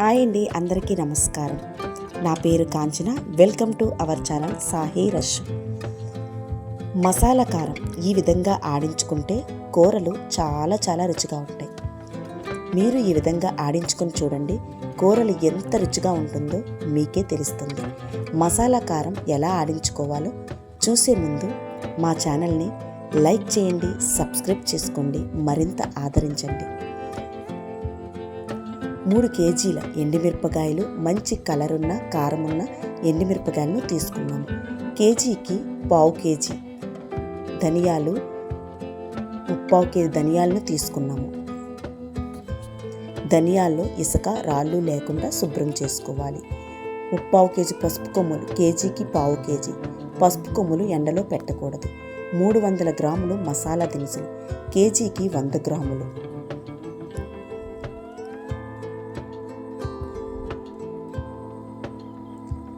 Hi అండి అందరికీ నమస్కారం. నా పేరు Kanchana welcome to our channel Sahi రష్. మసాలా కారం ఈ విధంగా ఆడించుకుంటే కూరలు చాలా చాలా రుచిగా ఉంటాయి. మీరు ఈ విధంగా ఆడించుకొని చూడండి కూరలు ఎంత రుచిగా ఉంటుందో మీకే తెలుస్తుంది. మసాలా కారం ఎలా ఆడించుకోవాలో చూసే ముందు మా ఛానల్ని లైక్ చేయండి సబ్స్క్రైబ్ చేసుకోండి మరింత ఆదరించండి. మూడు కేజీల ఎండుమిరపకాయలు మంచి కలర్ ఉన్న కారం ఉన్న ఎండుమిరపకాయలను తీసుకున్నాము కేజీకి పావు కేజీ ధనియాలు ముప్పావు కేజీ ధనియాలను తీసుకున్నాము. ధనియాల్లో ఇసుక రాళ్ళు లేకుండా శుభ్రం చేసుకోవాలి. ముప్పావు కేజీ పసుపు కొమ్ములు కేజీకి పావు కేజీ పసుపు కొమ్ములు ఎండలో పెట్టకూడదు. మూడు వందల గ్రాములు మసాలా దినుసులు కేజీకి వంద గ్రాములు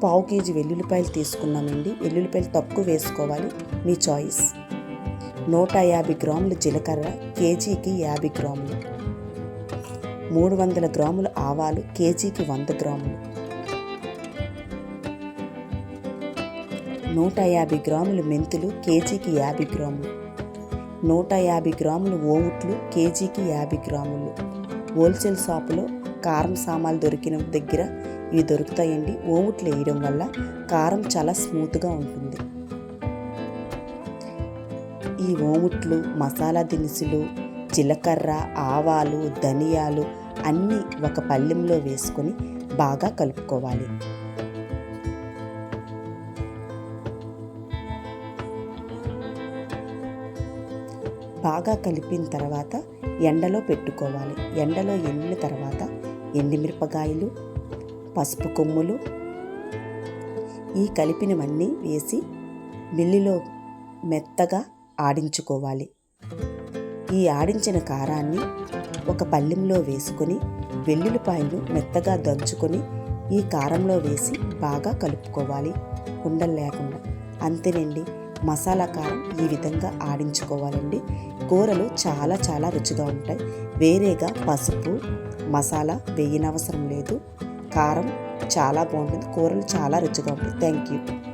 పావు కేజీ వెల్లుల్లిపాయలు తీసుకున్నామండి వెల్లుల్లిపాయలు తక్కువ వేసుకోవాలి. మీ చాయిస్. నూట యాభై గ్రాములు జీలకర్ర కేజీకి యాభై గ్రాములు. మూడు వందల గ్రాముల ఆవాలు కేజీకి వంద గ్రాములు. నూట యాభై గ్రాములు మెంతులు కేజీకి యాభై గ్రాములు. నూట యాభై గ్రాములు ఓవుట్లు కేజీకి యాభై గ్రాములు. హోల్సేల్ షాపులో కారం సామాన్లు దొరికిన దగ్గర ఇవి దొరుకుతాయండి. ఓముట్లు వేయడం వల్ల కారం చాలా స్మూత్గా ఉంటుంది. ఈ ఓముట్లు మసాలా దినుసులు జీలకర్ర ఆవాలు ధనియాలు అన్నీ ఒక పళ్ళెంలో వేసుకొని బాగా కలుపుకోవాలి. బాగా కలిపిన తర్వాత ఎండలో పెట్టుకోవాలి. ఎండలో ఎండిన తర్వాత ఎండుమిరపకాయలు పసుపు కొమ్ములు ఈ కలిపినవన్నీ వేసి మిల్లిలో మెత్తగా ఆడించుకోవాలి. ఈ ఆడించిన కారాన్ని ఒక పళ్ళెంలో వేసుకొని వెల్లుల్లిపాయలు మెత్తగా దంచుకొని ఈ కారంలో వేసి బాగా కలుపుకోవాలి. ఉండలు లేకుండా. అంతేనండి. మసాలా కారం ఈ విధంగా ఆడించుకోవాలండి. కూరలు చాలా చాలా రుచిగా ఉంటాయి. వేరేగా పసుపు మసాలా వేయనవసరం లేదు. కారం చాలా బాగుంటుంది. కూరలు చాలా రుచిగా ఉంటాయి. Thank you